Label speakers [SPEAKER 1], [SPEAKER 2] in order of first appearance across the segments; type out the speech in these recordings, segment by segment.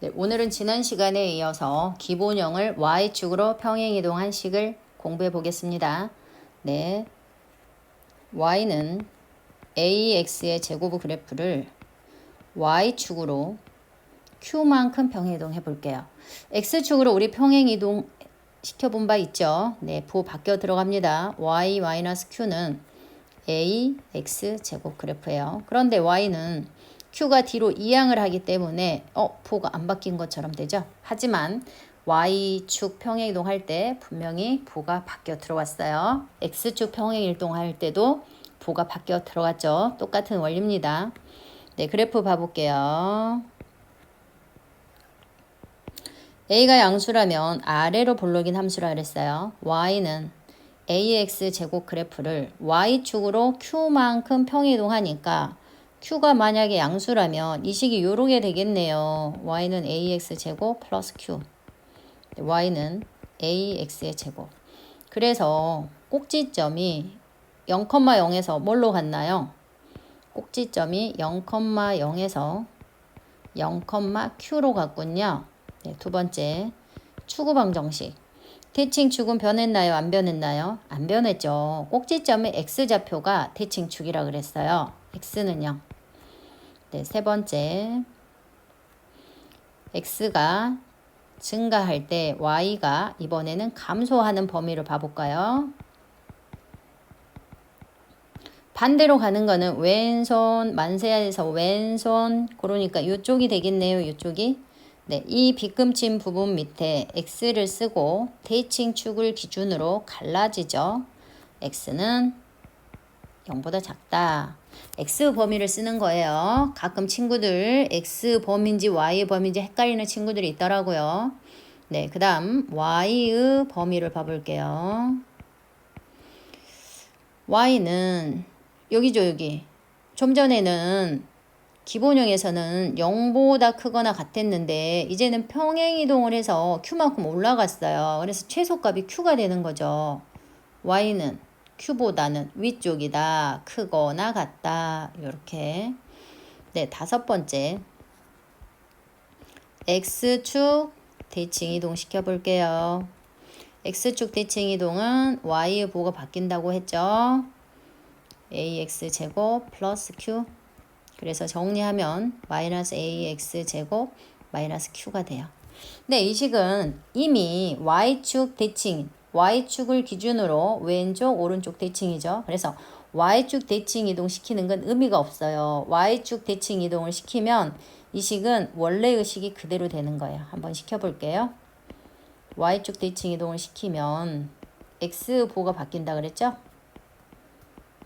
[SPEAKER 1] 네, 오늘은 지난 시간에 이어서 기본형을 y축으로 평행이동한 식을 공부해 보겠습니다. 네, y는 ax의 제곱 그래프를 y축으로 q만큼 평행이동해 볼게요. x축으로 우리 평행이동 시켜본 바 있죠? 네, 부 바뀌어 들어갑니다. y-q는 ax 제곱 그래프예요. 그런데 y는 q가 뒤로 이항을 하기 때문에 어, 부가 안 바뀐 것처럼 되죠. 하지만 y축 평행 이동할 때 분명히 부가 바뀌어 들어왔어요. x축 평행 이동할 때도 부가 바뀌어 들어갔죠. 똑같은 원리입니다. 네, 그래프 봐볼게요. a가 양수라면 아래로 볼록인 함수라 그랬어요. y는 ax 제곱 그래프를 y축으로 q만큼 평이동하니까 q가 만약에 양수라면 이 식이 요렇게 되겠네요. y는 ax 제곱 플러스 q y는 ax의 제곱 그래서 꼭지점이 0,0에서 뭘로 갔나요? 꼭지점이 0,0에서 0,q로 갔군요. 네, 두 번째 추구방 정식 대칭 축은 변했나요? 안 변했나요? 안 변했죠. 꼭지점의 x좌표가 대칭 축이라 그랬어요. x는 0. 네, 세 번째. x가 증가할 때 y가 이번에는 감소하는 범위를 봐볼까요? 반대로 가는 거는 왼손 만세에서 왼손 그러니까 이쪽이 되겠네요. 이쪽이 네, 이 빗금친 부분 밑에 x를 쓰고 대칭 축을 기준으로 갈라지죠. x는 0보다 작다. X 범위를 쓰는 거예요. 가끔 친구들 x 범위인지 y 범위인지 헷갈리는 친구들이 있더라고요. 네, 그 다음 y의 범위를 봐볼게요. y는 여기죠, 여기. 좀 전에는 기본형에서는 0보다 크거나 같았는데 이제는 평행이동을 해서 q만큼 올라갔어요. 그래서 최소값이 q가 되는 거죠. y는 q보다는 위쪽이다. 크거나 같다. 이렇게. 네, 다섯 번째. x축 대칭 이동 시켜 볼게요. x축 대칭 이동은 y의 보가 바뀐다고 했죠. ax 제곱 플러스 q 그래서 정리하면 마이너스 ax 제곱 마이너스 q가 돼요. 네, 이 식은 이미 y축 대칭, y축을 기준으로 왼쪽, 오른쪽 대칭이죠. 그래서 y축 대칭 이동 시키는 건 의미가 없어요. y축 대칭 이동을 시키면 이 식은 원래의 식이 그대로 되는 거예요. 한번 시켜볼게요. y축 대칭 이동을 시키면 x 보가 바뀐다 그랬죠?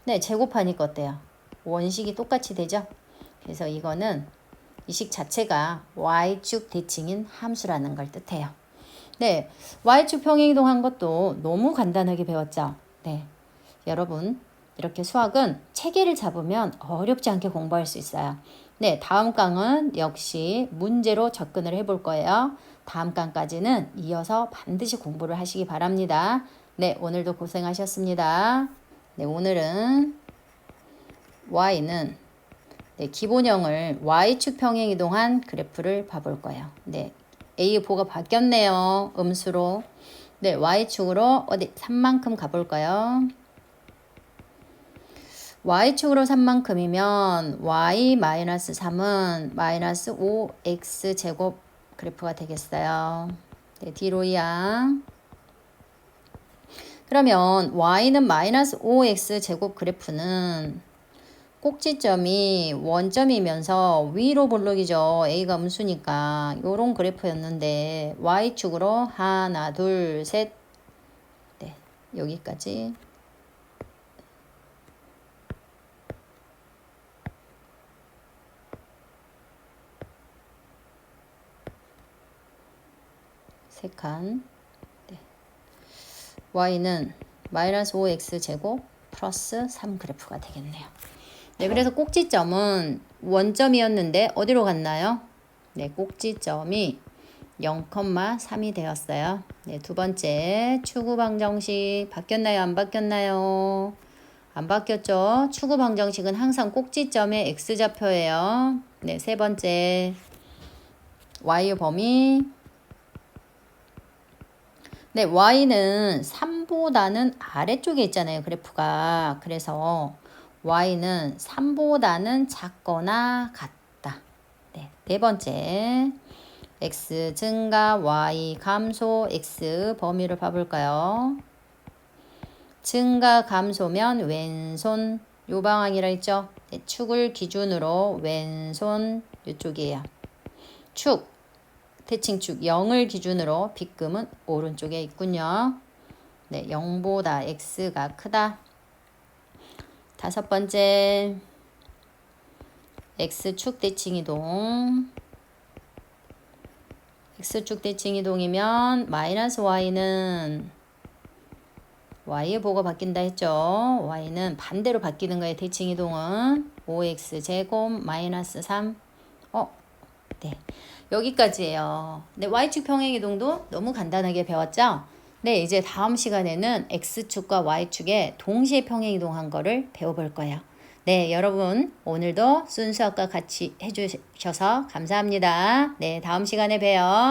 [SPEAKER 1] 네, 제곱하니까 어때요? 원식이 똑같이 되죠? 그래서 이거는 이 식 자체가 y축 대칭인 함수라는 걸 뜻해요. 네, y축 평행이동한 것도 너무 간단하게 배웠죠. 네, 여러분 이렇게 수학은 체계를 잡으면 어렵지 않게 공부할 수 있어요. 네, 다음 강은 역시 문제로 접근을 해볼 거예요. 다음 강까지는 이어서 반드시 공부를 하시기 바랍니다. 네, 오늘도 고생하셨습니다. 네, 오늘은 y는 네, 기본형을 y축 평행 이동한 그래프를 봐볼 거예요. 네, a 보가 바뀌었네요. 음수로. 네, y축으로 어디 3만큼 가볼까요? y축으로 3만큼이면 y-3은 마이너스 5x 제곱 그래프가 되겠어요. 네, 뒤로 이항. 그러면 y는 마이너스 5x 제곱 그래프는 꼭지점이 원점이면서 위로 볼록이죠. A가 음수니까 요런 그래프였는데 Y축으로 하나 둘 셋 네, 여기까지 세 칸. 네. Y는 마이너스 5x 제곱 플러스 3 그래프가 되겠네요. 네, 그래서 꼭지점은 원점이었는데 어디로 갔나요? 네, 꼭지점이 0,3이 되었어요. 네, 두 번째 추구 방정식 바뀌었나요? 안 바뀌었나요? 안 바뀌었죠? 추구 방정식은 항상 꼭지점의 x좌표예요. 네, 세 번째 y의 범위 네, y는 3보다는 아래쪽에 있잖아요. 그래프가. 그래서 y는 3보다는 작거나 같다. 네, 네 번째. x 증가, y 감소, x 범위를 봐볼까요? 증가 감소면 왼손 요 방향이라 했죠. 네, 축을 기준으로 왼손 이쪽이에요. 축 대칭축 0을 기준으로 빗금은 오른쪽에 있군요. 네, 0보다 x가 크다. 다섯 번째 x축 대칭 이동 x축 대칭 이동이면 마이너스 y는 y의 보고 바뀐다 했죠. y는 반대로 바뀌는 거예요. 대칭 이동은 5x 제곱 마이너스 3. 어, 네. 여기까지예요. 네, y축 평행 이동도 너무 간단하게 배웠죠? 네, 이제 다음 시간에는 x축과 y축의 동시에 평행 이동한 거를 배워볼 거예요. 네, 여러분 오늘도 순수학과 같이 해주셔서 감사합니다. 네, 다음 시간에 봬요.